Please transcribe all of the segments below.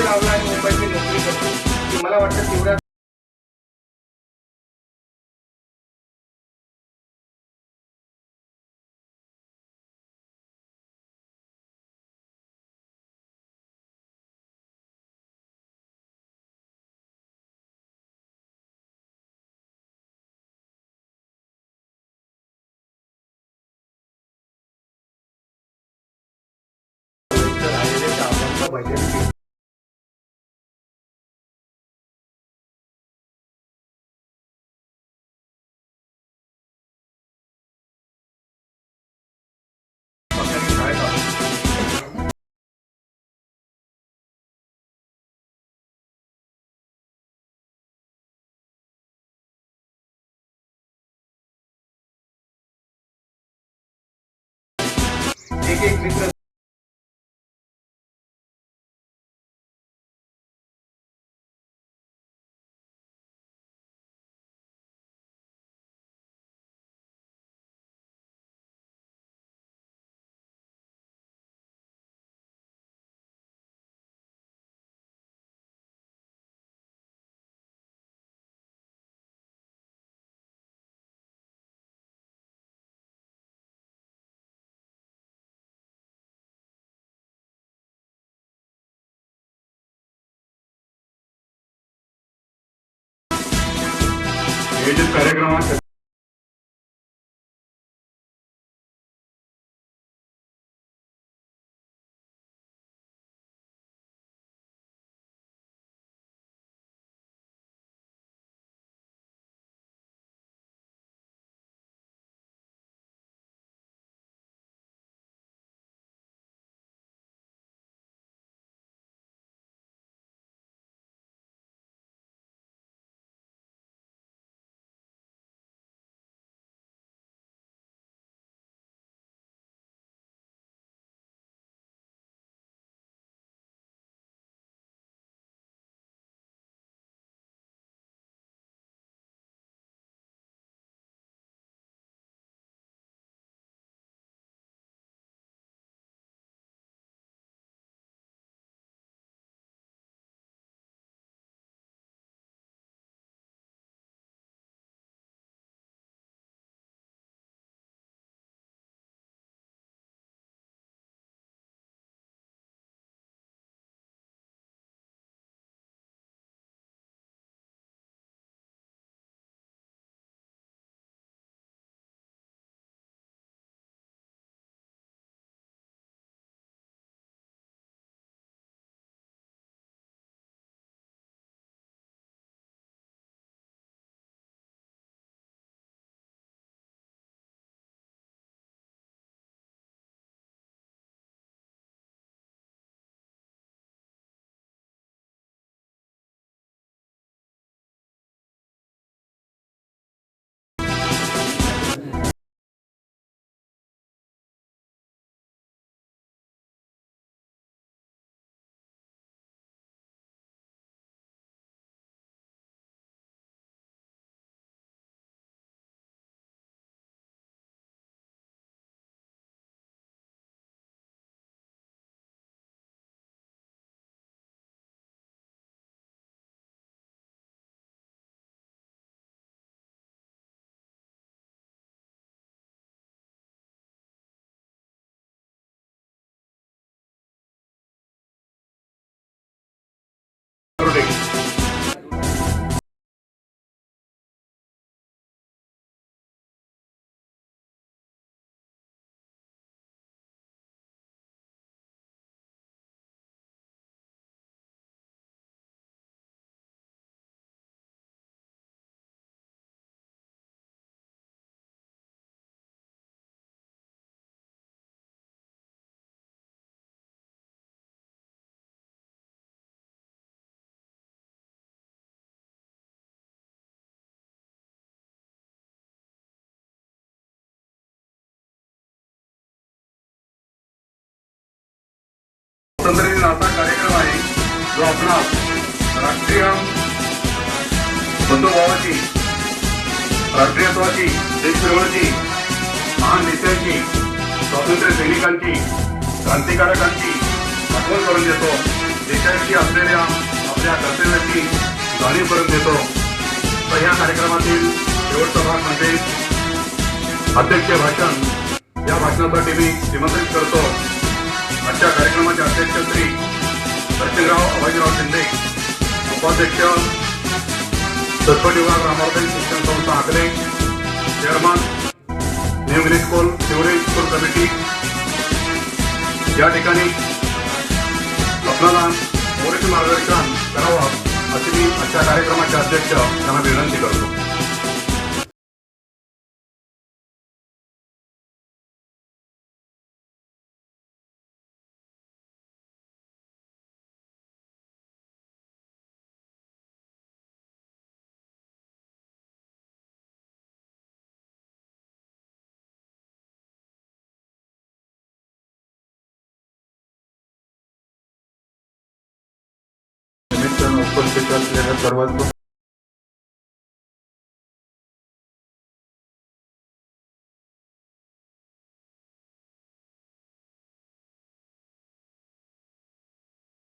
मुंबई लावला आणि मुंबईची नोकरी करतो की मला वाटतं तेवढ्या राहिलेले एक एक जो आपला राष्ट्रीय बंधुभावाची राष्ट्रीयत्वाची देशप्रेमाची महान नेत्यांची स्वातंत्र्य सैनिकांची क्रांतिकारकांची आठवण करून देतो. देशाशी असलेल्या आपल्या कर्तव्याची जाणीव करून देतो. तर या कार्यक्रमातील शेवटचा भाग म्हणजे अध्यक्ष भाषण. या भाषणासाठी मी निमंत्रित करतो. आजच्या कार्यक्रमाचे अध्यक्ष श्री सचिनराव अभयराव शिंदे उपाध्यक्ष सत्पट विभाग शिक्षण संस्था Akle chairman new English school सिवरेज स्कूल कमिटी या ठिकाणी आपल्याला मोरेचे मार्गदर्शन करावं अशी मी आजच्या कार्यक्रमाचे अध्यक्ष त्यांना विनंती करतो पण उपस्थित असलेल्या सर्वांचं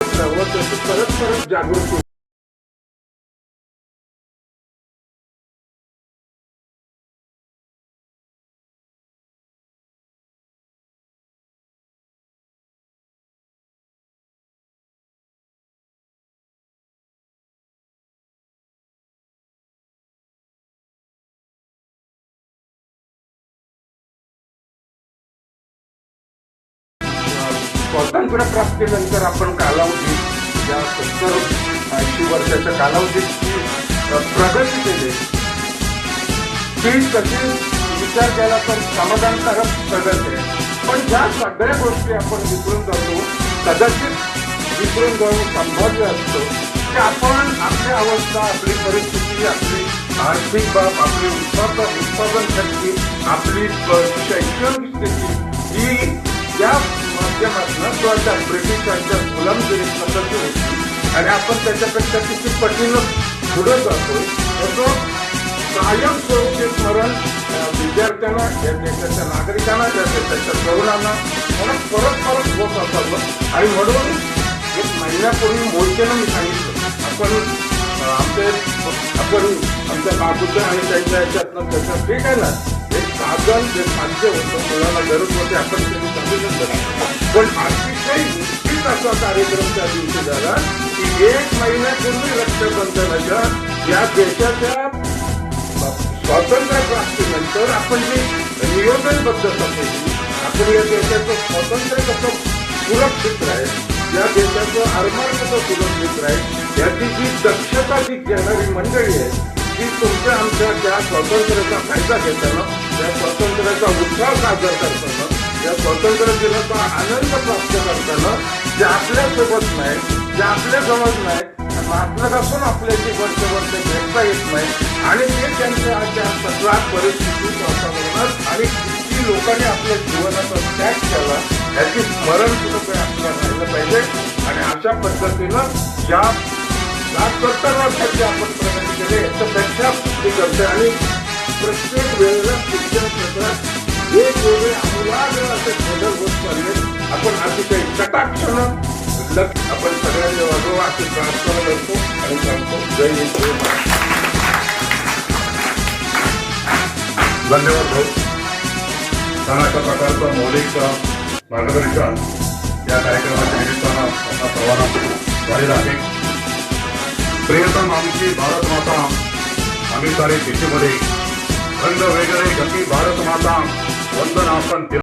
व परत परत जागृती स्वातंत्र्य प्राप्तीनंतर आपण कालावधीत या सत्तर ऐंशी वर्षाच्या कालावधीत प्रगती केली ती कशी विचार केला तर समाधानकारक प्रगती आहे. पण ज्या सगळ्या गोष्टी आपण विसरून जातो कदाचित विसरून जाऊन संभाव्य असतो की आपण आपली अवस्था आपली परिस्थिती आपली आर्थिक बाब आपली उत्पादन उत्पादन शक्ती आपली शैक्षणिक स्थिती ही या माध्यमातून तो त्या ब्रिटिशांच्या गुलामगिरी कशी होती आणि आपण त्याच्यापेक्षा किती पटीनं पुढे जातो याचं कायमस्वरूपी स्मरण विद्यार्थ्यांना या देशाच्या नागरिकांना या देशाच्या तरुणांना मला परत परत होत असावं. आणि म्हणून एक महिन्यापूर्वी मोर्चेनं मी सांगितलं आपण आमचे आपण आमच्या बाजूच्या आणि त्यांच्या याच्यातनं त्याचं ठीक आहे ना? एक जे साध्य होतं मुलाला गरज होते आपण त्यांनी सांगितलं करा पण अतिशय निश्चित असा कार्यक्रम त्या दिवशी झाला की एक महिन्यापूर्वी रक्षाबंधनाच्या या देशाच्या स्वातंत्र्य प्राप्तीनंतर आपण जे नियोजनबद्धता केली आपण या देशाचं स्वातंत्र्य कसं सुरक्षित राहील या देशाचं आरमार कसं सुरक्षित राहील याची जी दक्षता जी घेणारी मंडळी आहे ती तुमच्या आमच्या त्या स्वातंत्र्याचा फायदा घेताना त्या स्वातंत्र्याचा उत्साह साजरा करताना या स्वातंत्र्य दिनाचा आनंद प्राप्त करताना जे आपल्यासोबत नाही जे आपल्या समज नाही आणि पण असून आपल्याशी वर्ष वर्ष भेटता येत नाही आणि ते त्यांच्या त्या सगळ्या परिस्थितीत वातावरणात आणि किती लोकांनी आपल्या जीवनाचा त्याग केला याची स्मरण कुठं आपल्याला राहिलं पाहिजे. आणि अशा पद्धतीनं या सत्तर वर्षाची आपण प्रगती केली याच्यापेक्षा ती करते आणि प्रत्येक वेळेला शिक्षण क्षेत्रात वेगवेगळे असे बदल होत चालले आपण अतिशय कटाक्षानं लक्ष आपण सगळ्यांनी वाजवा प्रार्थना करतो आणि सांगतो जय जय धन्यवाद भाऊ छान अशा प्रकारचं मौलिक मार्गदर्शन या कार्यक्रमाच्या निमित्तानं सर्वांना आहे प्रियतम आमची भारत माता आम्ही सारे तिथीमध्ये खंड वगैरे गती भारत माता. वंदन आपण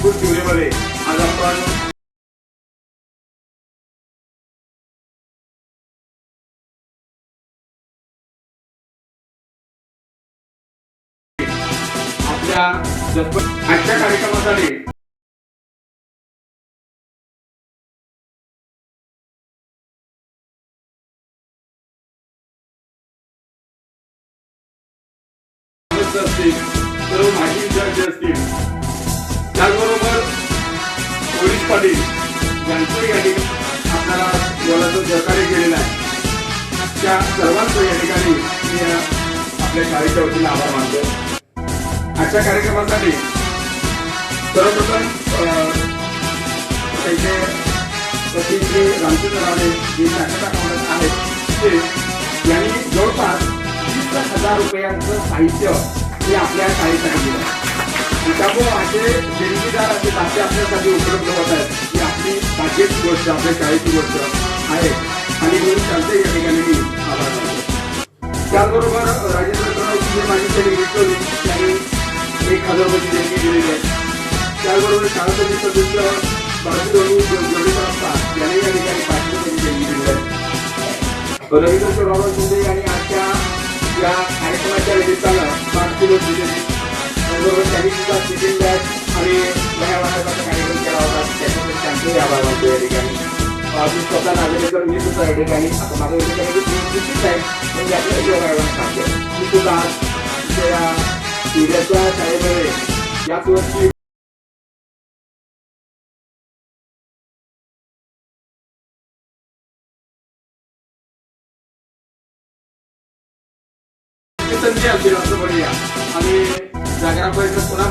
शाळेमध्ये आज आपण आजच्या कार्यक्रमासाठी असतील सर्व माजी विद्यार्थी असतील त्याचबरोबर पोलीस पाटील यांचं या ठिकाणी आपल्याला बोलायचं सहकार्य केलेलं आहे. त्या सर्वांचं या ठिकाणी मी आपल्या शाळेच्या वतीने आभार मानतो. आजच्या कार्यक्रमासाठी सर्वप्रथम अं, त्यांचे पती श्री रामचंद्र राणे जे शाखेत अकाउंटंट आहेत ते यांनी जवळपास वीस हजार रुपयांचं साहित्य हे आपल्या शाळेसाठी दिलं त्यामुळं असे देणगीदार असे नाते आपल्यासाठी उपलब्ध होत आहेत. ही आपली भाग्याची गोष्ट आपल्या शाळेची गोष्ट आहे. आणि म्हणून त्यांचे या ठिकाणी. मी आभार त्याचबरोबर राजेंद्र जे माहिती त्यांनी घेतली त्यांनी एक हजार रुपयाची देणगी दिलेली आहे. त्याचबरोबर शाळा समिती सदस्य बाळाजी दोन्ही जोडीदार असतात यांनी या ठिकाणी पाचशे रुपयाची देणगी दिली आहे. रवींद्र बाबा शिंदे यांनी आजच्या या कार्यक्रमाच्या निमित्तानं पाच किलो दिलेली त्याचबरोबर त्यांनी सुद्धा टिफिन बॅग आणि वह्या वाटपाचा कार्यक्रम केला होता त्याच्यासाठी त्यांचेही आभार मानतो या ठिकाणी अजून स्वतः नागरिक तर मी सुद्धा या ठिकाणी आता माझं या निश्चित आहे. म्हणजे आपल्या योगायोगाने सांगतो मी सुद्धा आज इथे सूर्याच्या शाळेमध्ये याच वर्षी संधी असेल असं म्हणूया आणि Instagram puedes responder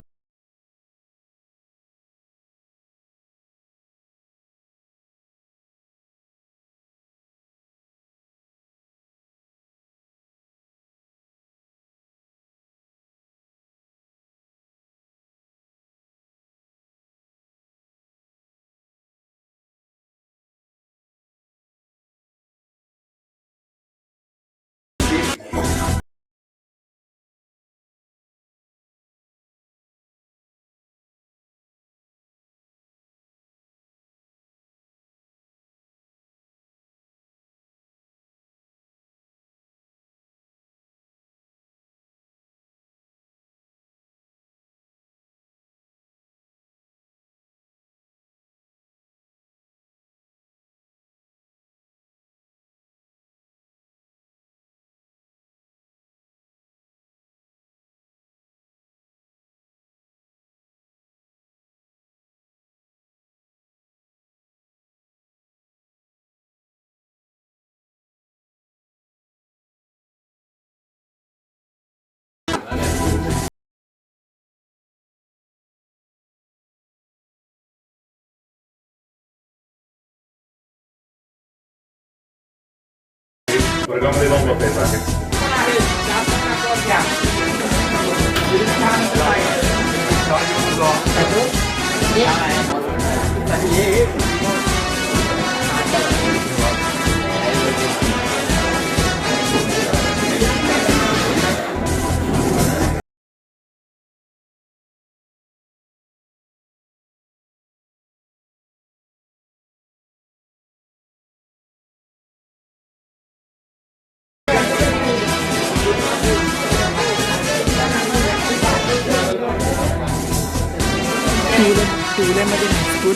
Volvamos de vamos a pensar. ตอนนี้ก็แต่ทุกอย่าง two wheeler to school